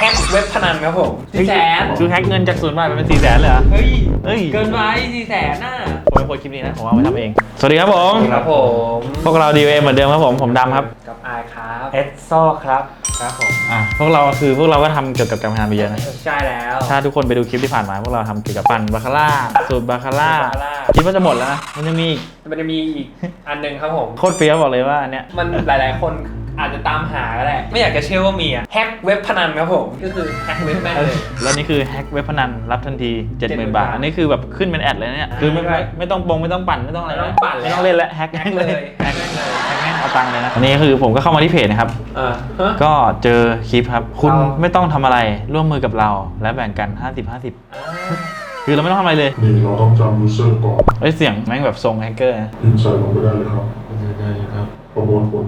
แฮกเว็บพนันครับผมสี่แสนคือแฮกเงินจากศูนย์บาทเป็นสี่แสนเลยเหรอ เฮ้ยเฮ้ยเกินไปสี่แสนน่ะผมเป็นคนคลิปนี้นะ ผมเอาไปทำเอง สวัสดีครับผม ครับผม พวกเราดีเอเหมือนเดิมครับผม ผมดำครับ กับอายครับเอสโซครับครับผมอะพวกเราคือพวกเราก็ทำเกี่ยวกับการพนันไปเยอะนะ ใช่แล้ว ถ้าทุกคนไปดูคลิปที่ผ่านมา พวกเราทำเกี่ยวกับปั่นบาคาร่าสูตรบาคาร่าบาคาร่า คิดว่าจะหมดแล้วนะมันยังมีอีกมันจะมีอีกอันหนึ่งครับผม โคตรเฟี้ยวบอกเลยว่าอันเนี้ยมันหลาย ๆ คน อาจจะตามหาก็ได้ไม่อยากจะเชื่อว่ามีอะแฮกเว็บพนันครับผม ก็คือแฮกเว็บแม่งเลย แล้วนี่คือแฮกเว็บพนันรับทันที 70,000 บาท อันนี้คือแบบขึ้นเป็นแอดเลยนะเนี่ย คือไม่ไม่ไม่ต้องปงไม่ต้องปั่นไม่ต้องอะไรไม่ต้องปั่นแล้ว ไม่ต้องเล่นแล้วแฮกแฮกเลยแฮกเลยแฮกแม่งเอาตังค์เลยนะอันนี้คือผมก็เข้ามาที่เพจนะครับเออฮะ ก็เจอคลิปครับ คุณเอา ไม่ต้องทำอะไรร่วมมือกับเรา และแบ่งกัน 50 50 คือเราไม่ต้องทำอะไรเลยนี่เราต้องจำยูเซอร์ก่อนเอ้ยเสียงแม่งแบบทรงแฮกเกอร์นะพิมพ์ใส่ลงไปได้เลยครับประมวลผล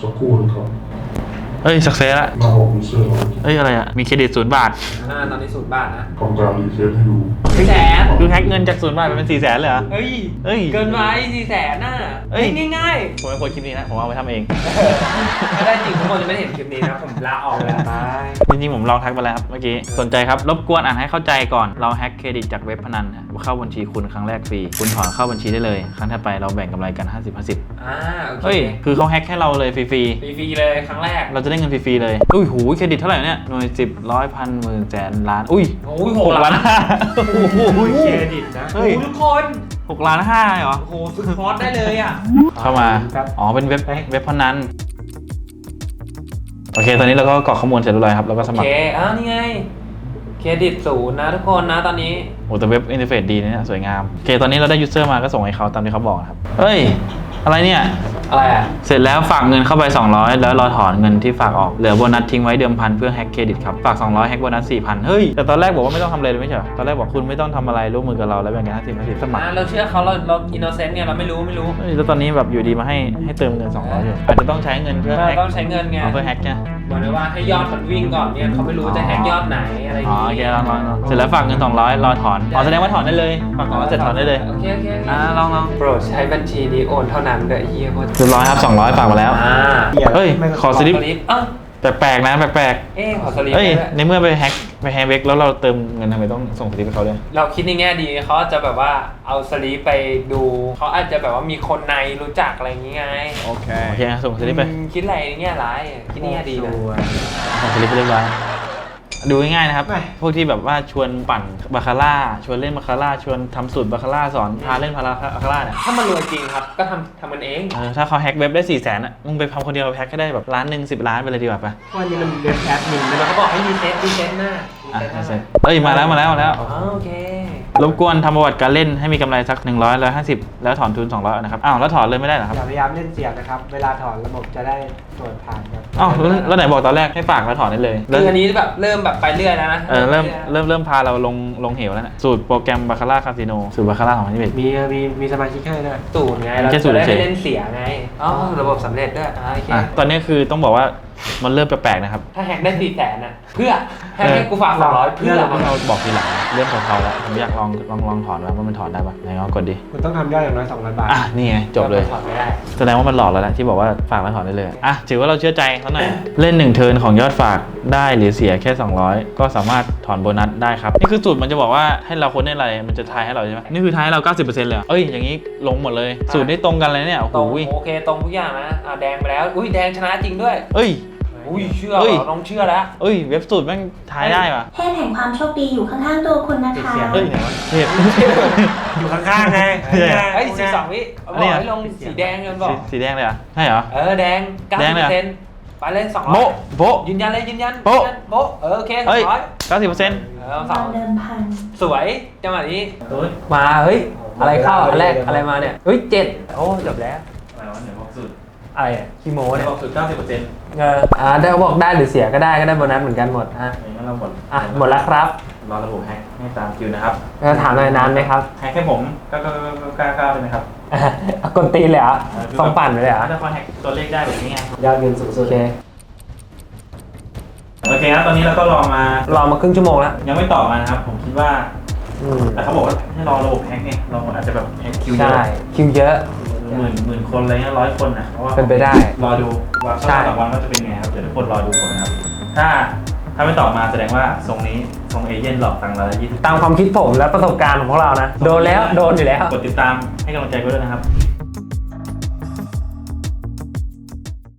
สักครู่นะครับเอ้ยสักเซสละหน้าของยูเซอร์เราเอ้ยอะไรอะ มีเครดิตศูนย์บาท อ่าตอนนี้ศูนย์บาทนะทำการรีเซ็ตให้ดูสี่แสนคือแฮกเงินจากศูนย์บาทเป็นสี่แสนเลยเหรอ เฮ้ยเฮ้ย เกินไปสี่แสนน่ะเอ้ย ง่ายผมเป็นคนคลิปนี้นะ ผมเอาไปทำเองๆถ้าได้จริงทุกคนจะไม่เห็นคลิปนี้นะผมลาออกแล้วไปจริงๆ ผมลองทักไปแล้วครับเมื่อกี้ สนใจครับ รบกวนอ่านให้เข้าใจก่อน เราแฮ็กเครดิตจากเว็บพนันนะเข้าบัญชีคุณครั้งแรกฟรี คุณถอนเข้าบัญชีได้เลย ครั้งถัดไปเราแบ่งกำไรกัน 50 50อ่าโอเคเฮ้ย คือเขาแฮ็กให้เราเลยฟรีฟรีๆเลยครั้งแรก ๆ เราจะได้เงินฟรีๆเลย อุ้ยหูเครดิตเท่าไหร่เนี่ย หน่วยสิบร้อยพันหมื่นแสนล้าน อุ้ยโอ้ยหหกกล้าล้านนห้าโอ้โหเครดิตนะเฮ้ยโอ้โหทุกคนหกล้านห้าเหรอ โอ้โหซื้อคอร์สได้เลยอะ เข้ามา ครับอ๋อ เป็นเว็บเว็บพนัน โอเค ตอนนี้เราก็กรอกข้อมูลเสร็จเรียบร้อยครับแล้วก็สโอมัคเคร อ้าวนี่ไง เครดิตศูนย์นะทุกคนนะตอนนี้โอ้แต่เว็บอินเทอร์เฟซดีนะเนี่ยสวยงาม โอเค ตอนนี้เราได้ยูเซอร์มาก็ส่งให้เขาตามที่เขาบอกนะครับ เฮ้ย อะไรเนี่ย อะไรอะเสร็จแล้วฝากเงินเข้าไป 200 แล้วรอถอนเงินที่ฝากออก เหลือโบนัสทิ้งไว้เดิมพันเพื่อแฮกเครดิตครับ ฝาก 200 แฮกโบนัส 4,000 เฮ้ย แต่ตอนแรกบอกว่าไม่ต้องทำอะไรเลยไม่ใช่เหรอตอนแรกบอกคุณไม่ต้องทำอะไรร่วมมือกับเราแล้วแบ่งกัน50 50สมัคร อ่าเราเชื่อเขาเราเราอินโนเซนต์ไงเราไม่รู้ไม่รู้เฮ้ยแล้วตอนนี้แบบอยู่ดีมาให้ให้เติมเงิน 200อยู่อาจจะต้องใช้เงินเพื่อเราแฮกต้องใช้เงินไง เอาเพื่อแฮกใช่ไหมบอกเลยว่าให้ยอดมันวิ่งก่อนเนี่ยเขาไม่รู้จะแฮกยอดไหนอะไรอย่างอ๋อโองี้เคลองลองลองเสร็จแล้วฝากเงิน200รอถอนอ๋อแสดงว่าถอนได้เลยฝาก200เสร็จถอนได้เลยโอเคโอเคโอเคอ่าลองลองโปรดใช้บัญชีนี้โอนเท่านั้นเด้อไอ้เฮียโคตรเรียบร้อยครับ200ฝากมาแล้วอ่าเฮ้ยขอสลิปสลิปเอ้า แปลกๆนะแปลกเอ๊ะขอสลิปๆเอ้ยได้ด้วยในเมื่อไปแฮกไปแฮกเว็บแล้วเราเติมเงินทำไมต้องส่งสลิปให้เขาด้วย เราคิดในแง่ดีเขาอาจจะแบบว่าเอาสลิปไปดู เขาอาจจะแบบว่ามีคนในรู้จักอะไรอย่างงี้ไงโอเคโอเคส่งสลิปไปอืมคิดอะไรในแง่ร้ายคิดในแง่ดีนะส่งสลิปไปเรียบร้อย ดูง่ายๆนะครับ ไม่ พวกที่แบบว่าชวนปั่นบาคาร่า ชวนเล่นบาคาร่า ชวนทำสูตรบาคาร่าสอนพาเล่นบาคาร่าเนี่ยถ้ามันรวยจริงครับ ก็ทำทำมันเอง เออถ้าเขาแฮกเว็บได้4ี่แสนอะ มึงไปทำคนเดียวแฮกก็ได้แบบล้านหนึ่งสิบล้านไปเลยดีกว่าปะวันนี้มันเว็บแอดมินแต่นะเขาบอกให้รีเซ็ตรีเซ็ตหน้าอะรีไม่เซ็เสตร็จเอ้ยมาแล้วมาแล้วมาแล้ว อ๋อโอเค รบกวนทำประวัติการเล่นให้มีกำไรสัก 100 150 แล้วถอนทุน 200นะครับ อ้าว แล้วถอนเลยไม่ได้เหรอครับ อย่าพยายามเล่นเสียงนะครับ เวลาถอนระบบจะได้ตรวจผ่านครับอ้าวแล้วแล้วไหนบอกตอนแรกให้ฝากแล้วถอนได้เลยแล้วคืออันนี้แบบเริ่มแบบไปเรื่อยแล้วนะเออเริ่มเริ่มเริ่มพาเราลงลงเหวแล้วนะสูตรโปรแกรมบาคาร่าคาสิโนสูตรบาคาร่าของมันที่เป็นมีมีมีสมาชิกให้ด้วยสูตรไงเราแค่สูตรจะได้เฉยไม่เล่นเสียไงอ๋อระบบสำเร็จด้วยอ่าโอเคอะตอนนี้คือต้องบอกว่า มันเริ่มแปลกๆนะครับ ถ้าแฮกได้สี่แสนอะเพื่อให้ให้กูฝากสองร้อยเพื่อต้องเราบอกทีหลังเรื่องของเขาแล้วผมอยากลองลองลองถอนว่ามันถอนได้ปะไหนลองกดดิคุณต้องทำยอดอย่างน้อย200บาท อะนี่ไงจบเลย ถอดไม่ได้ แสดงว่ามันหลอกแล้วแหละที่บอกว่าฝากแล้วถอนได้เลย อะ ถือว่าเราเชื่อใจเขาหน่อย เล่นหนึ่งเทิร์นของยอดฝากได้หรือเสียแค่ 200 ก็สามารถถอนโบนัสได้ครับ นี่คือสูตรมันจะบอกว่าให้เราคนได้อะไร มันจะทายให้เราใช่ไหมนี่คือทายให้เรา 90%เลยเหรอเอ้ย อย่างนี้ลงหมดเลย สูตรนี้ตรงกันเลยเนี่ย โอ้ตรงโหโอเคตรงทุกอย่างนะอ่าแดงไปแล้ว อุ้ยแดงชนะจริงด้วย เอ้ย อุ้ยเชื่อเฮ้ยเหรอน้องเชื่อแล้วเอ้ย เว็บสูตรแม่งทายได้ว่ะเทพแห่งความโชคดีอยู่ข้างๆตัวคุณนะคะเฮ้ยไหนวะเทพอยู่ข้างๆไงใช่เฮ้ยสิบสองวิเอาอันบนี้อกเหรอ ให้ลงสีแดงกันบอสีกสีแดงเลยเหรอใช่เหรอ เออแดงเก้าแดงเลยเหรอเปอร์เซ็นต์ไปเลยสองร้อยโบ๊ะโบ๊ะยืนยันเลยยืนยันโบ๊ะ ยืนยันโบ๊ะเออโอเคสอเฮ้ยงร้อย90%เออสตอองนเดิมพัน สวยจังหวะนี้มาเฮ้ย อะไรเข้าอันแรกอะไรมาเนี่ย เฮ้ยเจ็ดโอ้จบแล้ว อะไรวะไหนบอกสูตร อะไรอะคีโมไหนเนี่ยบอกสูตร90%เเอออ่าได้บอกได้หรือเสียก็ได้ก็ได้โบนัสเหมือนกันหมดฮะอย่างนั้นเราหมดอะหมดแล้วครับรอระบบแฮกให้ตามคิวนะครับแล้วถามหน่อยนานไหมครับแฮกให้ผมก็ก็ก็ก็กล้ากล้าเลยไหมครับอะกดตีนเลยเหรอสองปั่นเลยเหรอถ้าเขาแฮกตัวเลขได้แบบนี้ไงยอดเงินสูงสุโอดเคโอเคครับตอนนี้เราก็รอมารอมาครึ่งชั่วโมงแล้วยังไม่ตอบมานะครับผมคิดว่าอืมแต่เขาบอกว่าให้รอระบบแฮกเนี่ยเราอาจจะแบบแฮกคิวเยใช่อะคิวเยอะ หมื่นหมื่นคนอะไรเงี้ยร้อยคนนะเพราะว่าเป็นไปได้รอดูว่าใช่สัปดาห์วันว่าจะเป็นไงครับเดี๋ยวทุกคนรอดูก่อนนะครับ ถ้าถ้าไม่ตอบมาแสดงว่าทรงนี้ทรงเอเย่นหลอกตังค์เราละยี่สิบตามความคิดผมและประสบการณ์ของพวกเรานะ โดนแล้วโดนอยู่แล้ว กดติดตามให้กำลังใจก็ด้วยนะครับ